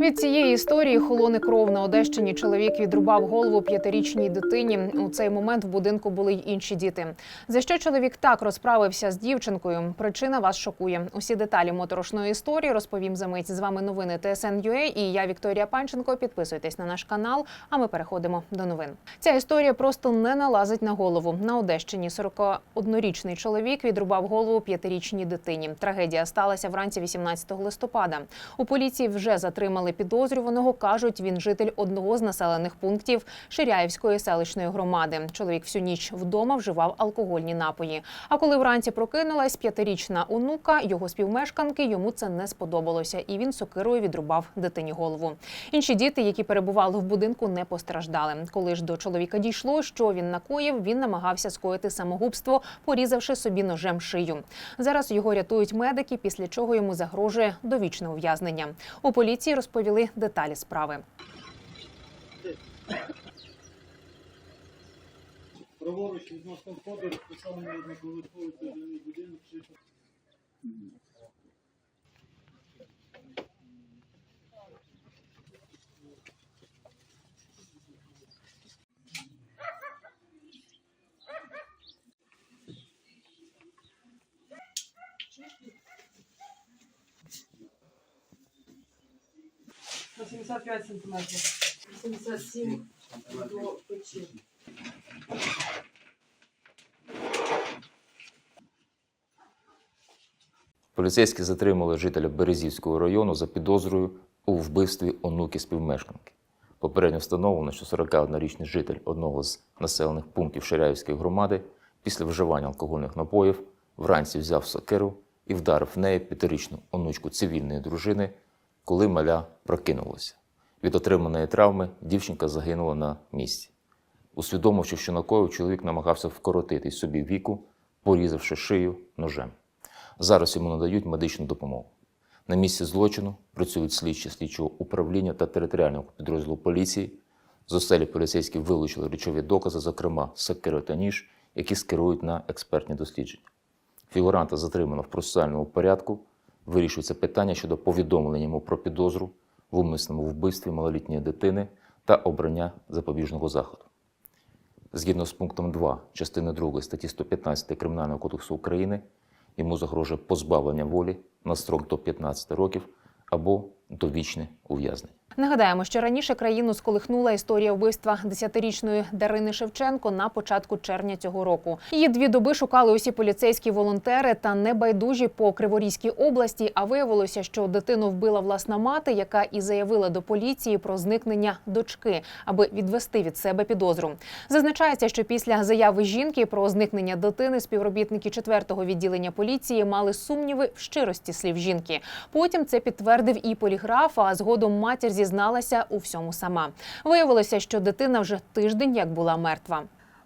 Від цієї історії холоне кров на Одещині. Чоловік відрубав голову п'ятирічній дитині. У цей момент в будинку були й інші діти. За що чоловік так розправився з дівчинкою? Причина вас шокує. Усі деталі моторошної історії розповім за мить. З вами новини ТСН.UA і я Вікторія Панченко. Підписуйтесь на наш канал. А ми переходимо до новин. Ця історія просто не налазить на голову. На Одещині 41-річний чоловік відрубав голову п'ятирічній дитині. Трагедія сталася вранці 18 листопада. У поліції вже затримали підозрюваного. кажуть, він житель одного з населених пунктів Ширяївської селищної громади. Чоловік всю ніч вдома вживав алкогольні напої. А коли вранці прокинулась п'ятирічна онука, його співмешканки йому це не сподобалося, і він сокирою відрубав дитині голову. Інші діти, які перебували в будинку, не постраждали. Коли ж до чоловіка дійшло, що він накоїв, він намагався скоїти самогубство, порізавши собі ножем шию. Зараз його рятують медики, після чого йому загрожує довічне ув'язнення. У поліції розповіли деталі справи. Праворуч відносно входу розписаний одноповерховий будинок 75 сантиметрів. 77 до печі. Поліцейські затримали жителя Березівського району за підозрою у вбивстві онуки співмешканки. Попередньо встановлено, що 41-річний житель одного з населених пунктів Ширяївської громади після вживання алкогольних напоїв вранці взяв сокиру і вдарив в неї п'ятирічну онучку цивільної дружини, коли маля прокинулася. Від отриманої травми дівчинка загинула на місці. Усвідомивши, що накоїв, чоловік намагався вкоротити собі віку, порізавши шию ножем. Зараз йому надають медичну допомогу. На місці злочину працюють слідчі слідчого управління та територіального підрозділу поліції. З оселі поліцейські вилучили речові докази, зокрема сокири та ніж, які скерують на експертні дослідження. Фігуранта затримано в процесуальному порядку. Вирішується питання щодо повідомлення йому про підозру в умисному вбивстві малолітньої дитини та обрання запобіжного заходу. Згідно з пунктом 2 частини 2 статті 115 Кримінального кодексу України, йому загрожує позбавлення волі на строк до 15 років або довічне ув'язнення. Нагадаємо, що раніше країну сколихнула історія вбивства 10-річної Дарини Шевченко на початку червня цього року. Її дві доби шукали усі поліцейські волонтери та небайдужі по Криворізькій області. А виявилося, що дитину вбила власна мати, яка і заявила до поліції про зникнення дочки, аби відвести від себе підозру. Зазначається, що після заяви жінки про зникнення дитини співробітники 4-го відділення поліції мали сумніви в щирості слів жінки. Потім це підтвердив і поліграф. А згодом матір зізналася у всьому сама. Виявилося, що дитина вже тиждень як була мертва.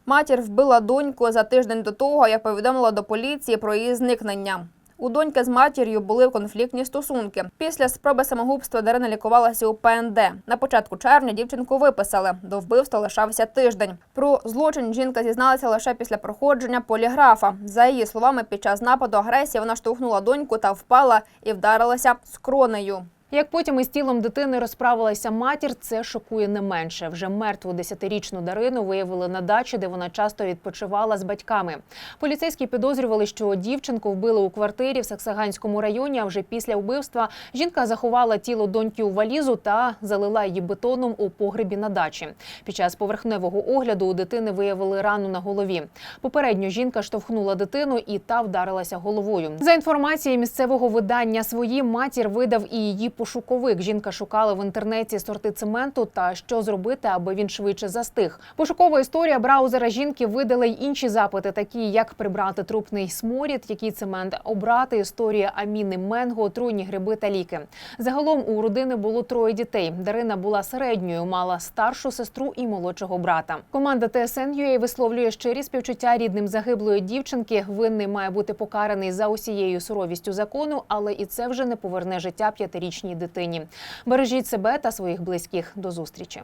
Матір вбила доньку за тиждень до того, як повідомила до поліції про її зникнення. У доньки з матір'ю були конфліктні стосунки. Після спроби самогубства Дарина лікувалася у ПНД. На початку червня дівчинку виписали. До вбивства лишався тиждень. Про злочин жінка зізналася лише після проходження поліграфа. За її словами, під час нападу агресії вона штовхнула доньку та впала і вдарилася скронею. Як потім із тілом дитини розправилася матір, це шокує не менше. Вже мертву десятирічну Дарину виявили на дачі, де вона часто відпочивала з батьками. Поліцейські підозрювали, що дівчинку вбили у квартирі в Саксаганському районі. А вже після вбивства жінка заховала тіло доньки у валізу та залила її бетоном у погребі на дачі. Під час поверхневого огляду у дитини виявили рану на голові. Попередньо жінка штовхнула дитину і та вдарилася головою. За інформацією місцевого видання свої матір видав і її пошуковик. Жінка шукала в інтернеті сорти цементу та що зробити, аби він швидше застиг. Пошукова історія браузера жінки видала й інші запити, такі як прибрати трупний сморід, який цемент обрати. Історія аміни менго, отруйні гриби та ліки. Загалом у родини було троє дітей. Дарина була середньою, мала старшу сестру і молодшого брата. Команда ТСН.UA висловлює щирі співчуття рідним загиблої дівчинки. Винний має бути покараний за усією суровістю закону, але і це вже не поверне життя п'ятирічній дитині. Бережіть себе та своїх близьких. До зустрічі.